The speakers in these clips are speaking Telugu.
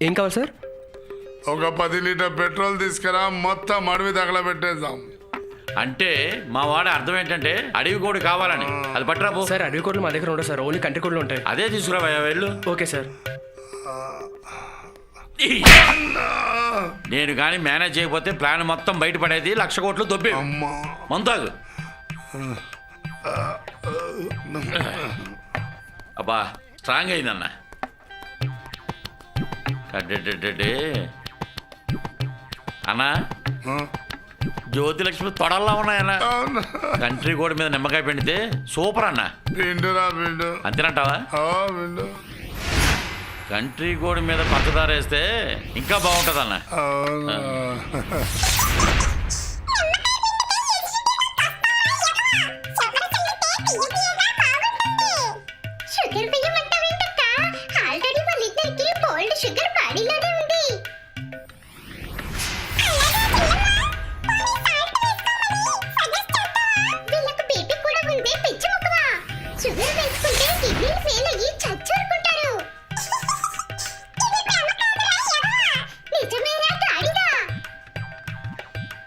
ఏం కావాలి సార్? ఒక పది లీటర్ పెట్రోల్ తీసుకురా మొత్తం అడవి తగలబెట్టేద్దాం అంటే మా వాడి అర్థం ఏంటంటే అడవి కోడి కావాలని. అది పట్టరా పో. సార్ అడవి కోళ్ళు మా దగ్గర ఉండవు సార్ ఓన్లీ కంట్రీ కోళ్ళు ఉంటాయి. అదే తీసుకురావయ్యా వెళ్ళు. Okay sir. నేను కానీ మేనేజ్ చేయకపోతే ప్లాన్ మొత్తం బయటపడేది లక్ష కోట్లు దొబ్బి. అమ్మా. మంతాగు అబ్బా స్ట్రాంగ్ అయిందన్న. అన్నా జ్యోతిలక్ష్మి తొడల్లా ఉన్నాయన్న. అవునా? కంట్రీ కోడి మీద నిమ్మకాయ పిండితే సూపర్ అన్న. పిండురా పిండు. అంతేనంటావా? ఆ, పిండు. కంట్రీ కోడి మీద పంచదార వేస్తే ఇంకా బాగుంటుంది అన్న అవునా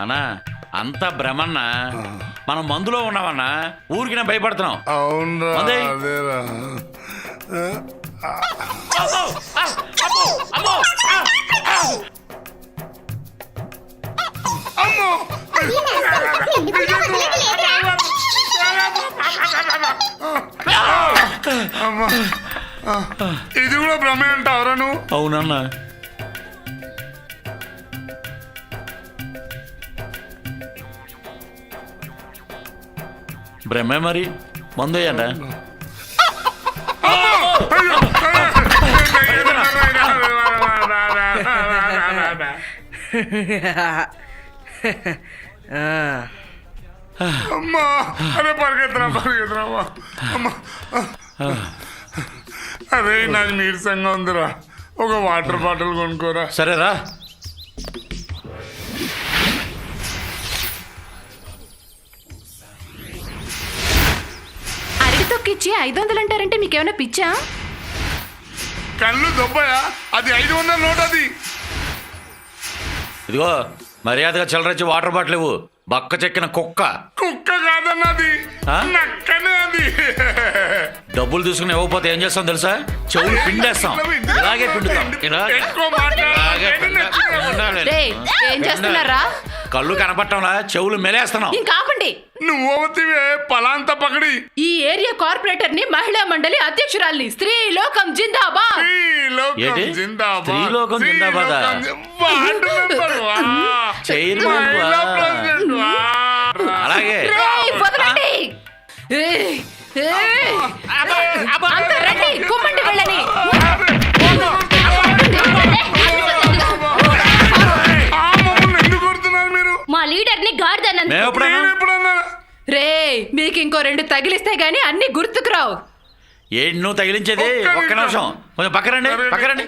అన్నా అంతా భ్రమన్న మనం మందులో ఉన్నామన్నా ఊరికి నేను భయపడుతున్నాం అవునరా అదే. అదేరా! ఆ! ఆ! ఆ! అమ్మో ఇది కూడా భ్రమే అంటావరా నువ్వు అవునన్నా భ్రమే మరి మందు వేయండి అమ్మా అరే పరిగెత్తరా పరిగెత్తరా అమ్మా అరే నీరసంగా ఉందిరా. ఒక వాటర్ బాటిల్ కొనుక్కోరా. సరేరా. తొక్కిచ్చి ఐదు వందలు అంటారంటే మీకేమైనా పిచ్చా? కళ్ళు దొబ్బయా? అది ఐదు వందల నోట్ అది ఇదిగో మర్యాదగా చిల్లరచ్చి వాటర్ బాటిల్ ఇవ్వు. బక్క చెక్కిన కుక్క. కుక్క కాదన్నది. ఆ? నక్కనే అది. డబ్బులు తీసుకుని ఇవ్వకపోతే ఏం చేస్తాం తెలుసా? చెవులు పిండేస్తాం. ఇలాగే పిండుతాం. ఇలాగే. ఎక్కువ మాట్లాడు. ఇలాగే ఏంటి పిండా- నచ్చినావు? ఉండాలి. రే ఏం చేస్తున్నారా? కళ్ళు కనపట్టంలా చెవులు మెలేస్తున్నాం ఇంకా ఆపండి. నువ్వు అవుతివే పలాంత పకడి ఈ ఏరియా కార్పొరేటర్ని మహిళా మండలి అధ్యక్షురాల్ని స్త్రీ లోకం జిందాబాద్. శ్రీలోకం ఏంటి? జిందాబాద్. చైర్మన్. అలాగే. రేయ్, వదలండి ఏయ్, ఏయ్. అంతా రండి కుమ్మండి వెళ్ళని. మేము ఎప్పుడైనా రే మీకు ఇంకో రెండు తగిలిస్తే గానీ అన్ని గుర్తుకురావు ఏంటి నువ్వు తగిలించేది ఒక్క నిమిషం. కొంచెం పక్కరండి. పక్కరండి.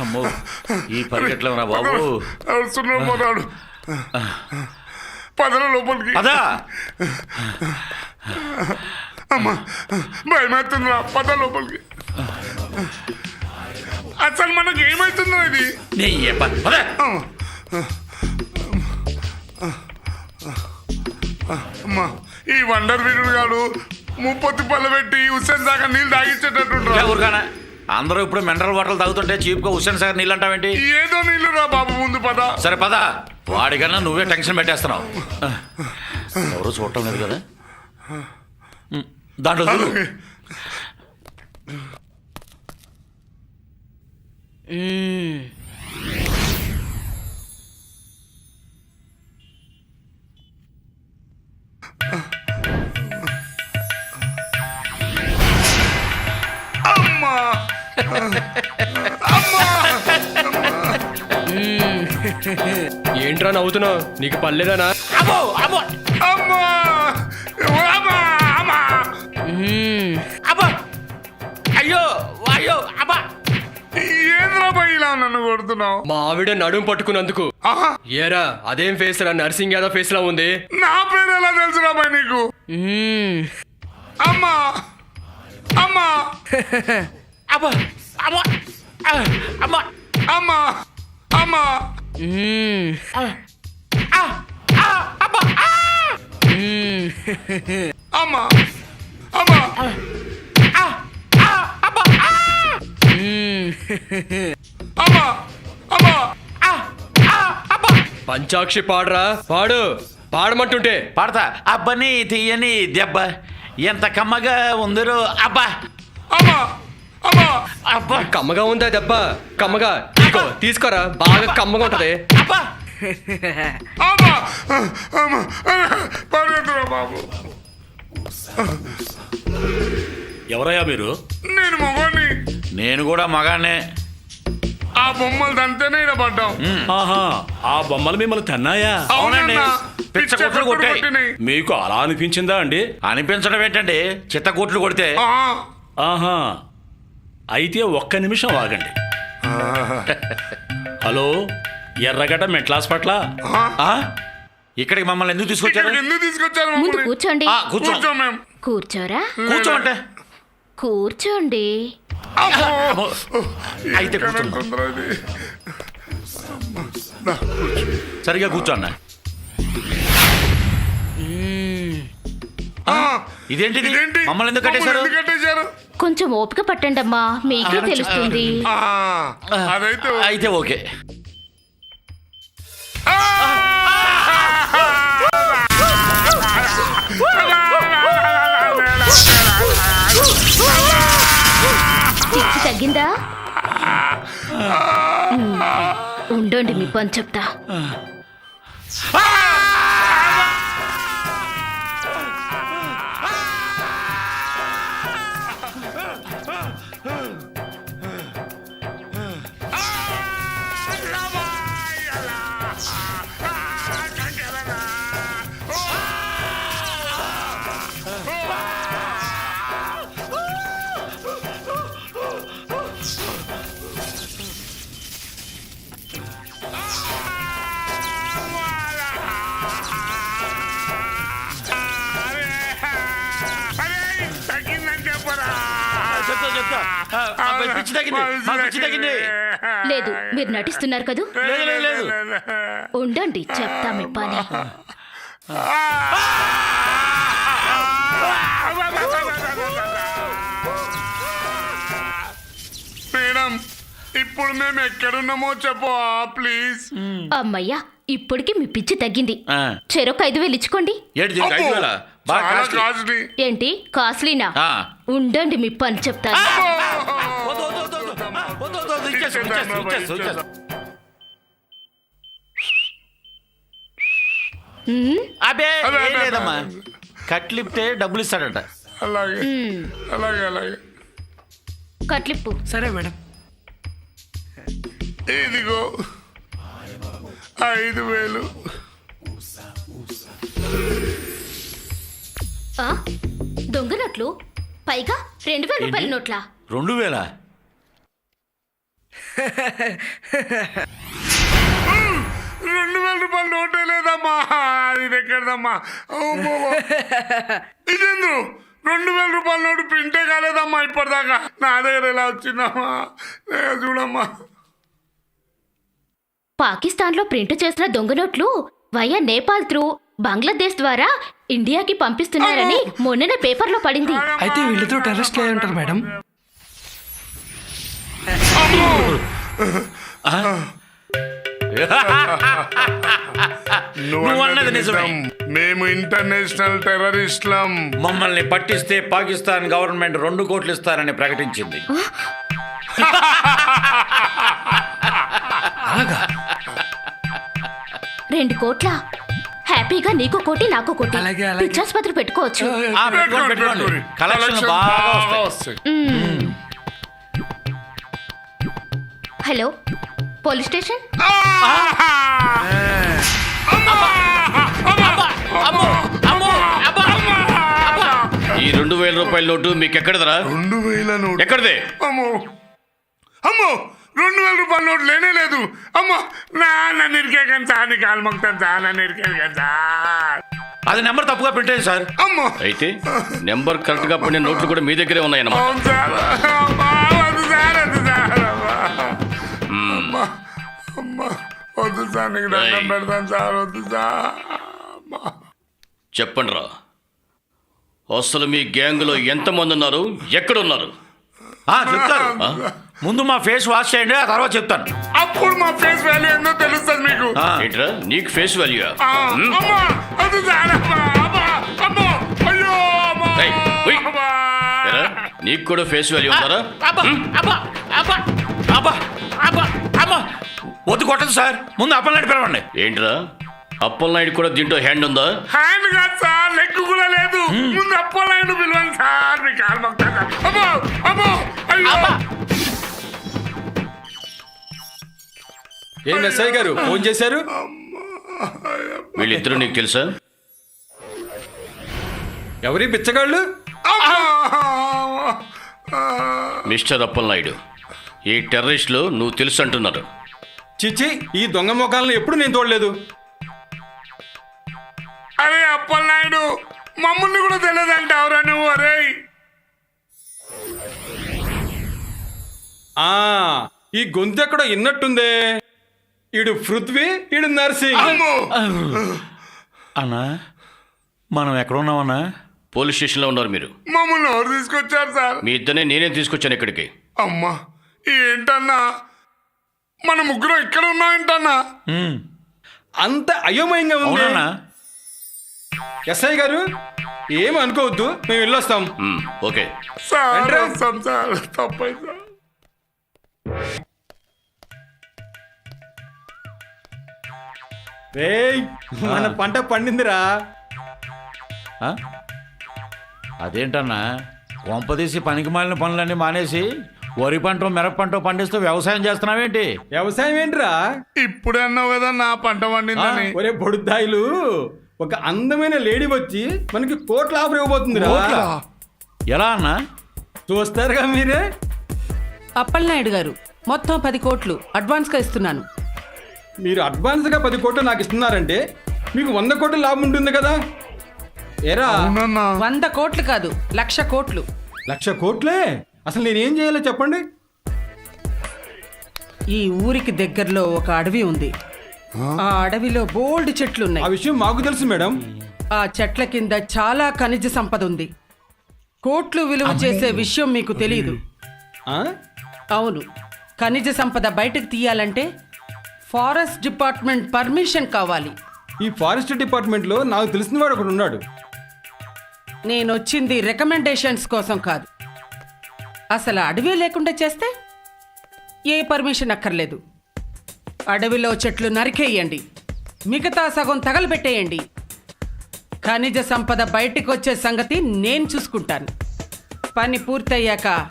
అమ్మో ఈ పరిగెట్లో నా బాబు. అడుస్తున్నా పోతాడు. పదల లోపలికి. అదా అమ్మా భయమవుతుందిరా పద లోపలికి. అసలు మనకి ఏమవుతుందో ఇది. అమ్మా ఈ వండర్ వీరుడు గాడు ముప్పొత్తి పళ్ళ పెట్టి హుస్సేన్ దాకా నీళ్ళు తాగించేటట్టు అందరూ ఇప్పుడు మినరల్ వాటర్ తాగుతుంటే చీప్గా హుస్సేన్ సాగర్ నీళ్ళు అంటావేంటి ఏదో నీళ్ళు రా బాబు ముందు పద. సరే పద. వాడికన్నా నువ్వే టెన్షన్ పెట్టేస్తున్నావు. ఎవరు చూడటం లేదు కదా? దాంట్లో. అమ్మా ఏంట్రా నవ్వుతున్నావు? నీకు పర్లేదానా అమ్మో అమ్మో నన్ను కొడుతున్నావు? మా ఆవిడ నడుము పట్టుకున్నందుకు. ఆహా. ఏరా అదేం ఫేస్ రా? నర్సింగ్ యాదవ్ ఫేస్ లా ఉంది. నా పేరు ఎలా తెలుసురా బాయ్ నీకు? అమ్మా. అమ్మా. అబ్బా అమ్మా ఆ, అమ్మా. అమ్మా. అమ్మా. అమ్మా. అమ్మా అమ్మా అమ్మా పంచాక్షి పాడరా? పాడు. పాడమంటుంటే. పాడతా. అబ్బని తీయని దెబ్బ. ఎంత కమ్మగా ఉందరో అబ్బా. అబ్బా. కమ్మగా ఉందా దెబ్బ? కమ్మగా. తీసుకో తీసుకోరా. బాగా కమ్మగా ఉంటది. అబ్బా. అమ్మా అమ్మా పరిగెత్తురా బాబు. ఎవరయ్యా మీరు? నేను మొగోని నేను కూడా మగానే ఆ బొమ్మలు దంతేనే ఈడ పడ్డాం ఆహా ఆ బొమ్మలు మిమ్మల్ని తన్నాయా? అవునండి. కొట్టాయి. మీకు అలా అనిపించిందా అండి? అనిపించడం ఏంటండి? చిత్తగూట్లు కొడితే. ఆ. ఆహా అయితే ఒక్క నిమిషం ఆగండి. హలో ఎర్రగడ్డ మెంటల్ హాస్పిటల్ ఆ? ఇక్కడికి మమ్మల్ని ఎందుకు తీసుకొచ్చారు? ఎందుకు తీసుకొచ్చారు? కూర్చోండి. కూర్చోరా కూర్చోండి. అమ్మో. అయితే ఇది? సరిగా కూర్చో అన్న. ఆ, ఇదేంటిది? ఇదేంటి? మమ్మల్ని ఎందుకు కట్టేశారు? ఎందుకు కట్టేశారు? కొంచెం ఓపిక పట్టండి అమ్మా మీకే తెలుస్తుంది. ఆ, అదైతే అయితే ఓకే. ఆ! తగ్గిందా? ఉండండి మీ పని చెప్తా. పిచ్చి తగ్గింది. మా పిచ్చి తగ్గింది. లేదు మీరు నటిస్తున్నారు కదూ? లేదు లేదు లేదు. ఉండండి చెప్తా మీ పని. మేడం ఇప్పుడు మేము ఎక్కడున్నామో చెప్పు ప్లీజ్. అమ్మయ్యా ఇప్పటికి మీ పిచ్చి తగ్గింది. చెరొక ఐదు వేలు ఇచ్చుకోండి. ఏంటి దీనికి ఐదు వేల? బాగా చాలా కాస్ట్లీ. కాస్ట్లీ ఏంటి కాస్ట్లీనా. ఉండండి మీ పని చెప్తాను. అబే అదే, ఏం అదే, లేదమ్మా. అదే. కట్లిప్తే డబ్బులు ఇస్తాడంట. అలాగే ఉమ్. అలాగే అలాగే. కట్లిప్పు సరే మేడం. ఇదిగో ఐదు వేలు. ఆ? దొంగ నోట్లు? పైగా రెండు వేల రూపాయల నోట్లా? రెండు వేల? రెండు వేల రూపాయలు నోటే లేదమ్మా. ఇది ఎక్కడదమ్మా. ఇదేందు రెండు వేల రూపాయల నోటు ప్రింటే కాలేదమ్మా ఇప్పటిదాకా. నా దగ్గర ఎలా వచ్చిందమ్మా? చూడమ్మా. పాకిస్తాన్లో ప్రింట్ చేసిన దొంగ నోట్లు వయా నేపాల్ త్రూ బంగ్లాదేశ్ ద్వారా ఇండియాకి పంపిస్తున్నారని మొన్ననే పేపర్లో పడింది. అయితే వీళ్ళతో టెర్రస్ట్ అయి ఉంటారు మేడం. నువ్వు అన్నది నిజమే. మేము ఇంటర్నేషనల్ టెర్రరిస్ట్లం. మమ్మల్ని పట్టిస్తే పాకిస్తాన్ గవర్నమెంట్ రెండు కోట్లు ఇస్తారని ప్రకటించింది. రెండు కోట్ల? హ్యాపీగా నీకు కోటి నాకు కోటి. పిచ్చాసుపత్రి పెట్టుకోవచ్చు. కలెక్షన్లు బాగా వస్తాయి. Hello police station? ఈ రెండు వేల రూపాయల నోటు మీకు ఎక్కడదరా రెండు వేల నోటు. ఎక్కడదే? అమ్మో. అమ్మో. రెండు వేల రూపాయల నోటు లేనే లేదు. అమ్మో. నా నన్ను ఇరికే కానీ సార్ నీ కాలు మొక్తాను సార్ నన్ను ఇరికే కానీ సార్. అది నెంబర్ తప్పుగా పెట్టేది సార్. అమ్మో. అయితే నెంబర్ కరెక్ట్గా పడిన నోట్లు కూడా మీ దగ్గరే ఉన్నాయన్నమాట. సార్ నీకు దండం. పెడతాను సార్ వద్దు సార్. అమ్మా చెప్పండి రా అసలు మీ గ్యాంగ్లో ఎంతమంది ఉన్నారు? ఎక్కడున్నారు? ఆ, చెప్తారు? ముందు మా ఫేస్ వాష్ చేయండి ఆ తర్వాత చెప్తాను. అప్పుడు మా ఫేస్ వాల్యూ ఏందో తెలుస్తుంది మీకు. ఆ, ఏంట్రా? నీకు ఫేస్ వాల్యూ ఆ, అమ్మా వద్దు సార్ అమ్మా అమ్మా అమ్మో. అయ్యో అమ్మా ఏయ్, ఉయ్. అమ్మా. నీకు కూడా ఫేస్ వాల్యూ ఉందారా? అబ్బా, అబ్బా, అబ్బా, అబ్బా, అబ్బా. వద్దు కొట్టదు సార్. ముందు అప్పలనాడు పిలవండి. ఏంట్రా? అప్పలనాయుడు కూడా దీంట్లో హ్యాండ్ ఉందా? హ్యాండ్ కాదు సార్? లెగ్ కూడా లేదు. ముందు అప్పోలైన పిలవండి సార్. మీ కాలు మొక్కుతా సార్. అమ్మో అమ్మో అయ్యో. ఏం ఎస్ఐ గారు ఫోన్ చేశారు? వీళ్ళిద్దరూ నీకు తెలుసా? ఎవరి బిచ్చగాళ్ళు మిస్టర్ అప్పలనాయుడు ఈ టెర్రరిస్టులు నువ్వు తెలుసు అంటున్నారు. చిచ్చి ఈ దొంగ మొఖాలను ఎప్పుడు నేను చూడలేదు. అరే అప్పలనాయుడు మమ్మల్ని కూడా తెలియదంటావురా నువ్వు అరే ఆ ఈ గొంతు ఎక్కడో ఇన్నట్టుందే. ఈడు పృథ్వీ ఈడు నర్సింగ్. అన్నా మనం ఎక్కడ ఉన్నామన్నా పోలీస్ స్టేషన్లో ఉన్నారు మీరు. మమ్మల్ని ఎవరు తీసుకొచ్చారు సార్? మీ ఇద్దరిని నేనే తీసుకొచ్చాను ఇక్కడికి. అమ్మా ఏంటన్నా? మన ముగ్గురు ఇక్కడ ఉన్నాం ఏంటన్నా ఉమ్, అంత అయోమయంగా ఉంది. ఎస్ఐ గారు ఏం అనుకోవద్దు మేము వెళ్ళొస్తాం. ఓకే. సార్ తప్పైంది. మన పంట పండిందిరా. ఆ? అదేంటన్నా? కొంపదీసి పనికి మాలిన పనులన్నీ మానేసి వరి పంట మిరప పంట పండిస్తూ వ్యవసాయం చేస్తున్నావేంటి? వ్యవసాయం ఏంట్రా? ఇప్పుడే అన్నావు కదా నా పంట పండిందని. ఒరే బొడుద్దాయిలు ఒక అందమైన లేడీ వచ్చి మనకి కోట్ల ఆఫర్ ఇవ్వబోతుందిరా. కోట్లా? ఎలా అన్నా? చూస్తారుగా మీరే? అప్పలనాయుడు గారు మొత్తం పది కోట్లు అడ్వాన్స్గా ఇస్తున్నాను. మీరు అడ్వాన్స్గా పది కోట్లు నాకు ఇస్తున్నారంటే మీకు వంద కోట్ల లాభం ఉంటుంది కదా? ఏరా? అవునన్నా. వంద కోట్లు కాదు లక్ష కోట్లు. లక్ష కోట్లే? అసలు నేనేం చేయాలో చెప్పండి. ఈ ఊరికి దగ్గరలో ఒక అడవి ఉంది. ఆ? అడవిలో బోల్డ్ చెట్లు ఆ ఉన్నాయి విషయం మాకు తెలుసు మేడం. ఆ చెట్ల కింద చాలా ఖనిజ సంపద ఉంది. కోట్లు విలువ చేసే విషయం మీకు తెలియదు. ఆ? అవును. ఖనిజ సంపద బయటకు తీయాలంటే ఫారెస్ట్ డిపార్ట్మెంట్ పర్మిషన్ కావాలి. ఈ ఫారెస్ట్ డిపార్ట్మెంట్లో నాకు తెలిసిన వాడు ఒకడు ఉన్నాడు. నేను వచ్చింది రికమెండేషన్స్ కోసం కాదు. అసలు అడవి లేకుండా చేస్తే ఏ పర్మిషన్ అక్కర్లేదు. అడవిలో చెట్లు నరికేయండి. మిగతా సగం తగలబెట్టేయండి. ఖనిజ సంపద బయటికి వచ్చే సంగతి నేను చూసుకుంటాను. పని పూర్తయ్యాక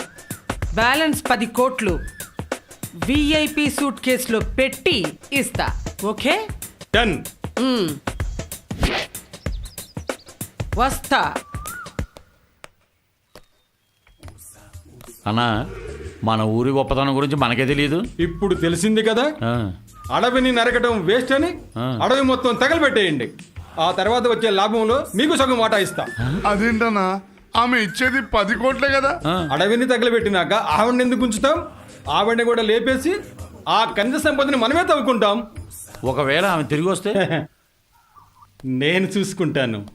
బ్యాలెన్స్ పది కోట్లు విఐపి సూట్ కేసులో పెట్టి ఇస్తా. ఓకే? డన్. వస్తా. అన్నా మన ఊరి గొప్పతనం గురించి మనకే తెలియదు ఇప్పుడు తెలిసింది కదా? అడవిని నరకటం వేస్ట్ అని. అడవి మొత్తం తగలబెట్టేయండి. ఆ తర్వాత వచ్చే లాభంలో మీకు సగం వాటా ఇస్తా. అదేంటన్నా? ఆమె ఇచ్చేది పది కోట్లే కదా. అడవిని తగలబెట్టినాక ఆవిడని ఎందుకు ఉంచుతాం? ఆవిడని కూడా లేపేసి ఆ ఖనిజ సంపదని మనమే తవ్వుకుంటాం. ఒకవేళ ఆమె తిరిగి వస్తే? నేను చూసుకుంటాను.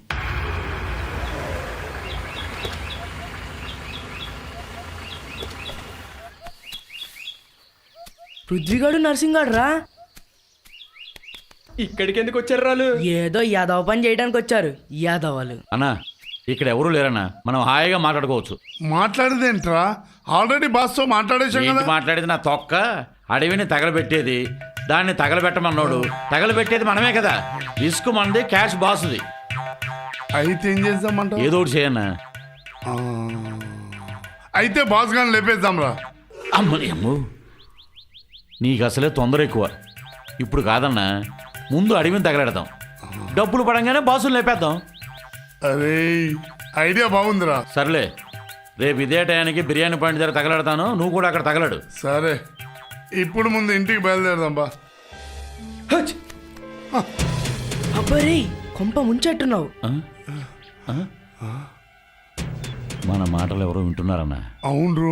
పృథ్వీగాడు నర్సింగాడు రా ఇక్కడికి ఎందుకు వచ్చారు రాలు ఏదో యాదవ పని చేయడానికి వచ్చారు యాదవాలు. అన్నా ఇక్కడ ఎవరు లేరన్నా మనం హాయిగా మాట్లాడుకోవచ్చు. మాట్లాడేదేంట్రా? ఆల్రెడీ బాస్తో మాట్లాడేశాం ఏంటి కదా. మాట్లాడేది నా తొక్క అడవిని తగలబెట్టేది దాన్ని తగలబెట్టమన్నాడు. తగలబెట్టేది మనమే కదా. రిస్క్ మనది క్యాష్ బాసుది. అయితే ఏం చేద్దామంట ఏదో ఒకటి చేయన్నా. అయితే బాస్ గాని లేపేద్దాం రా అమ్మని అమ్ము. నీకు అసలే తొందర ఎక్కువ. ఇప్పుడు కాదన్నా ముందు అడవిని తగలెడదాం. డబ్బులు పడంగానే బాసులు లేపేద్దాం. అరే ఐడియా బాగుందిరా. సర్లే రేపు ఇదే టయానికి బిర్యానీ పాయింట్ దగ్గర తగలెడతాను నువ్వు కూడా అక్కడ తగలడు. సరే ఇప్పుడు ముందు ఇంటికి బయలుదేరదాం బా. అబ్బరే కొంప ముంచెట్టున్నావు. ఆ? ఆ? మన మాటలు ఎవరో వింటున్నారన్నా. అవును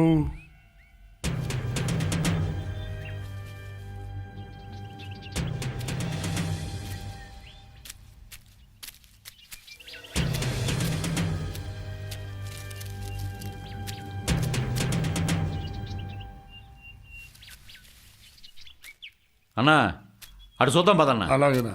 అన్నా అటు చూద్దాం పదన్నా అలాగేనా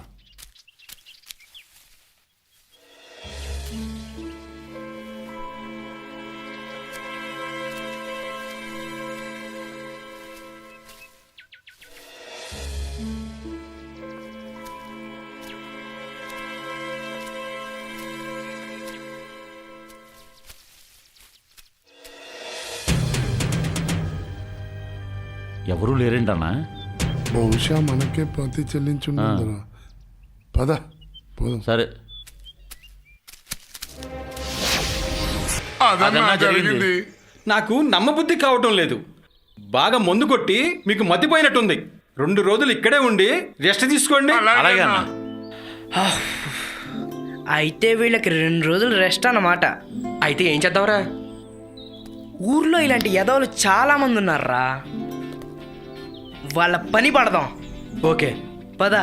ఎవరూ లేరేంటన్నా బహుశా మనకే ప్రతి చెల్లించుండదురా. పద పోదాం. సరే. అదన్నా జరిగింది. నాకు నమ్మబుద్ధి కావటం లేదు. బాగా మందు కొట్టి మీకు మతిపోయినట్టుంది. రెండు రోజులు ఇక్కడే ఉండి రెస్ట్ తీసుకోండి. అలాగే అన్నా. అయితే వీళ్ళకి రెండు రోజులు రెస్ట్ అన్నమాట. అయితే ఏం చేద్దాంరా? ఊర్లో ఇలాంటి యదవులు చాలా మంది ఉన్నారా? వాళ్ళ పని పడదాం. ఓకే. పద.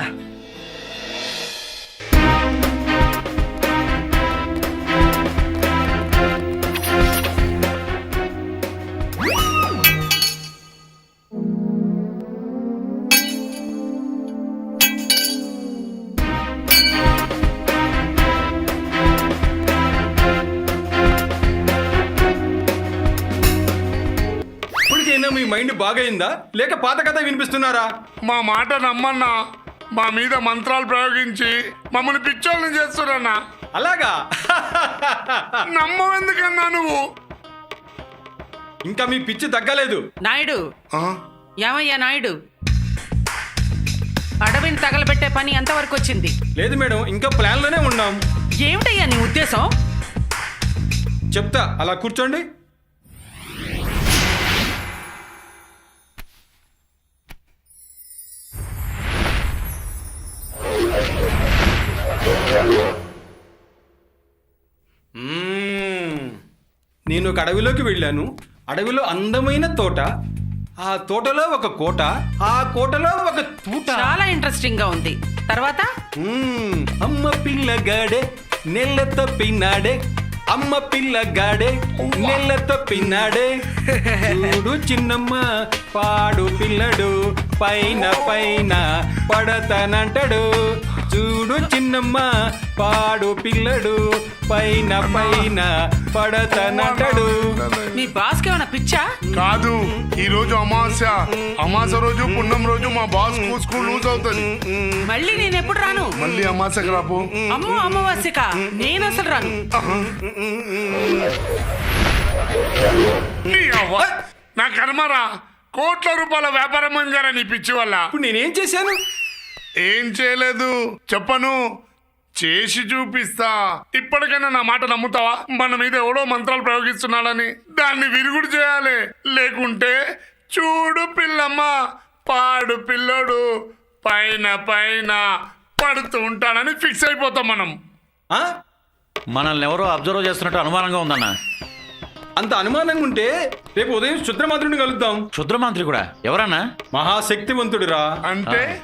మైండ్ బాగైందా లేక పాత కథ వినిపిస్తున్నారా? మా మాట నమ్మన్నా. మా మీద మంత్రాలు ప్రయోగించి మమ్మల్ని పిచ్చోళ్ళని చేస్తున్నా అలాగా? నమ్మవెందుకన్నా నువ్వు? ఇంకా మీ పిచ్చి తగ్గలేదు. నాయుడు. ఆ? ఏమయ్యా నాయుడు? అడవిని తగలబెట్టే పని ఎంతవరకు వచ్చింది? లేదు మేడం ఇంకా ప్లాన్లోనే ఉన్నాం. ఏమిటయ్యా నీ ఉద్దేశం? చెప్తా అలా కూర్చోండి. నేను ఒక అడవిలోకి వెళ్ళాను. అడవిలో అందమైన తోట. ఆ తోటలో ఒక కోట. ఆ కోటలో ఒక తూట. చాలా ఇంట్రెస్టింగ్గా ఉంది. తర్వాత? మ్మ్. అమ్మ పిల్లగాడే నెల్ల తప్పినాడే అమ్మ పిల్లగాడే నెల్ల తప్పినాడే చూడు చిన్నమ్మ పాడు పిల్లడు. పైన పైన పడతానంటాడు. చూడు చిన్నమ్మ పాడు పిల్లడు. పైన పైన పడతానంటాడు. మీ బాస్కి ఏమైనా పిచ్చా? కాదు ఈ రోజు అమావాస్య అమావాస్య రోజు పుణ్యం రోజు మా బాస్ స్కూల్ లూజ్ అవుతుంది. మళ్ళీ నేను ఎప్పుడు రాను? మళ్ళీ అమావాస్యకి రాపు? అమ్మో అమ్మవాస్యక నేను అసలు రాను. నీ అవ్వ. నా కర్మరా. కోట్ల రూపాయల వ్యాపారం అందారా నీ పిచ్చి వల్ల ఇప్పుడు నేనేం చేశాను? ఏం చేయలేదు. చెప్పను. చేసి చూపిస్తా. ఇప్పటికైనా నా మాట నమ్ముతావా? మన మీద ఎవడో మంత్రాలు ప్రయోగిస్తున్నాడని. దాన్ని విరుగుడు చేయాలి. లేకుంటే చూడు పిల్లమ్మ పాడు పిల్లడు పైన పైన పడుతూ ఉంటాడని ఫిక్స్ అయిపోతాం మనం. ఆ? మనల్ని ఎవరో అబ్జర్వ్ చేస్తున్నట్టు అనుమానంగా ఉందన్నా. అంత అనుమానంగా ఉంటే రేపు ఉదయం శుద్రమాత్రుడిని కలుద్దాం. క్షుద్రమంత్రి కూడా? ఎవరన్నా? మహాశక్తివంతుడురా. అంటే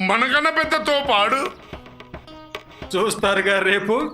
మనకన్నా పెద్ద తోపాడు. చూస్తారుగా రేపు.